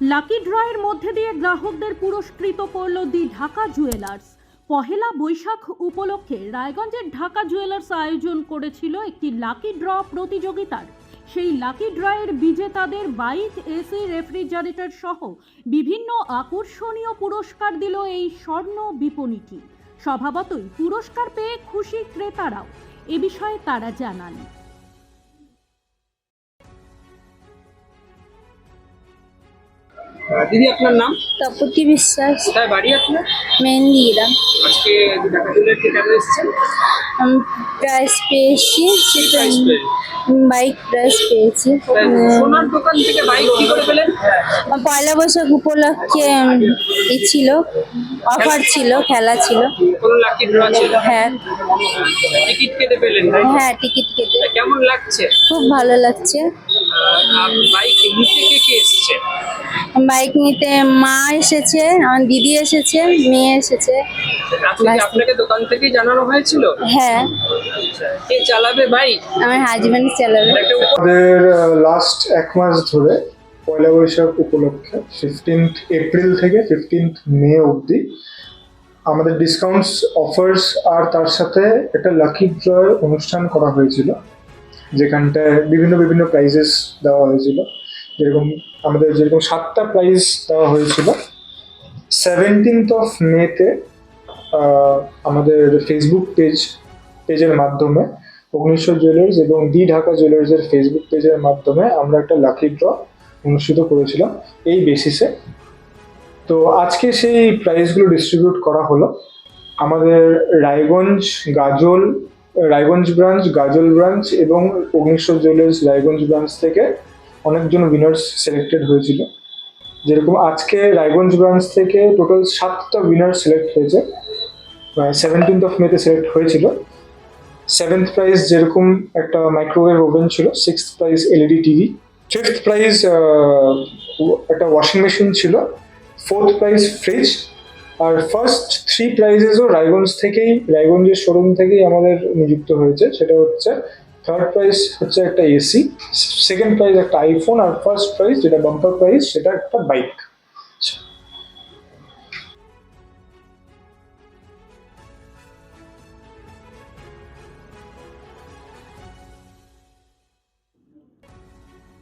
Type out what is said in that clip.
Lucky ড্রয়ের মধ্যে দিয়ে গ্রাহকদের পুরস্কৃত করল দি ঢাকা জুয়েলার্স পহেলা বৈশাখ উপলক্ষে রায়গঞ্জের ঢাকা জুয়েলার্স আয়োজন করেছিল একটি লাকি ড্র প্রতিযোগিতার। সেই লাকি ড্রয়ের বিজেতাদের বাইক, এসি, রেফ্রিজারেটর সহ বিভিন্ন আকর্ষণীয় পুরস্কার দিল এই স্বর্ণ বিপণীটি। স্বভাবতই পুরস্কার পেয়ে খুশি ক্রেতারাও। এ বিষয়ে তারা জানান। দিদি আপনার নাম? তপতি বিশ্বাস। কোথায় বাড়ি আপনার? মেহেন্দি মেহেন্দিরা আজকে কি কেন এসেছেন? প্রাইজ পেয়েছি সেটা বাইক প্রাইজ পেয়েছি। তাই সোনার দোকান থেকে বাইক কি করে পেলেন? পয়লা বৈশাখ উপলক্ষে ছিল। অফার ছিল খেলা ছিল। কোনো লাকি ড্র ছিল হ্যাঁ। টিকিট কেটে পেলেন হ্যাঁ টিকিট কেটে। কেমন লাগছে? খুব ভালো লাগছে। বাইক নিতে কে কে এসছে? বাইক নিতে মা এসেছে আমার দিদি এসেছে মেয়ে এসেছে। আপনাকে দোকান থেকেই জানানো হয়েছিল? হ্যাঁ। কে চালাবে বাইক? আমার হাজব্যান্ড চালাবে। আমাদের লাস্ট এক মাস ধরে পয়লা বৈশাখ উপলক্ষে ফিফটিন্থ এপ্রিল থেকে ফিফটিন্থ মে অবধি আমাদের ডিসকাউন্টস অফার্স আর তার সাথে একটা লাকি ড্রয়ের অনুষ্ঠান করা হয়েছিল। যেখানটায় বিভিন্ন বিভিন্ন প্রাইজেস দেওয়া হয়েছিল। যেরকম আমাদের যেরকম সাতটা প্রাইজ দেওয়া হয়েছিল। সেভেন্টিন্থ অফ মেতে আমাদের ফেসবুক পেজ পেজের মাধ্যমে অগ্নিশ্বর জুয়েলার্স এবং দি ঢাকা জুয়েলার্সের ফেসবুক পেজের মাধ্যমে আমরা একটা লাকি ড্র অনুষ্ঠিত করেছিলাম এই বেসিসে তো আজকে সেই প্রাইজগুলো ডিস্ট্রিবিউট করা হলো। আমাদের রায়গঞ্জ গাজল, রায়গঞ্জ ব্রাঞ্চ গাজল ব্রাঞ্চ এবং অগ্নিশ্বর জুয়েলার্স রায়গঞ্জ ব্রাঞ্চ থেকে অনেকজন উইনার্স সিলেক্টেড হয়েছিল। যেরকম আজকে রায়গঞ্জ ব্রাঞ্চ থেকে টোটাল সাতটা উইনার সিলেক্ট হয়েছে। সেভেন্টিন্থ অফ মেতে সিলেক্ট হয়েছিল। সেভেন্থ প্রাইজ যেরকম একটা মাইক্রোওয়েভ ওভেন ছিল sixth prize LED TV fifth prize একটা ওয়াশিং মেশিন ছিল। ফোর্থ প্রাইজ ফ্রিজ আর ফার্স্ট থ্রি প্রাইজেসও রায়গঞ্জ থেকেই রায়গঞ্জের শোরুম থেকেই আমাদের নিযুক্ত হয়েছে। সেটা হচ্ছে থার্ড প্রাইজ হচ্ছে একটা এসি সেকেন্ড প্রাইজ একটা আইফোন আর ফার্স্ট প্রাইজ যেটা বাম্পার প্রাইজ সেটা একটা বাইক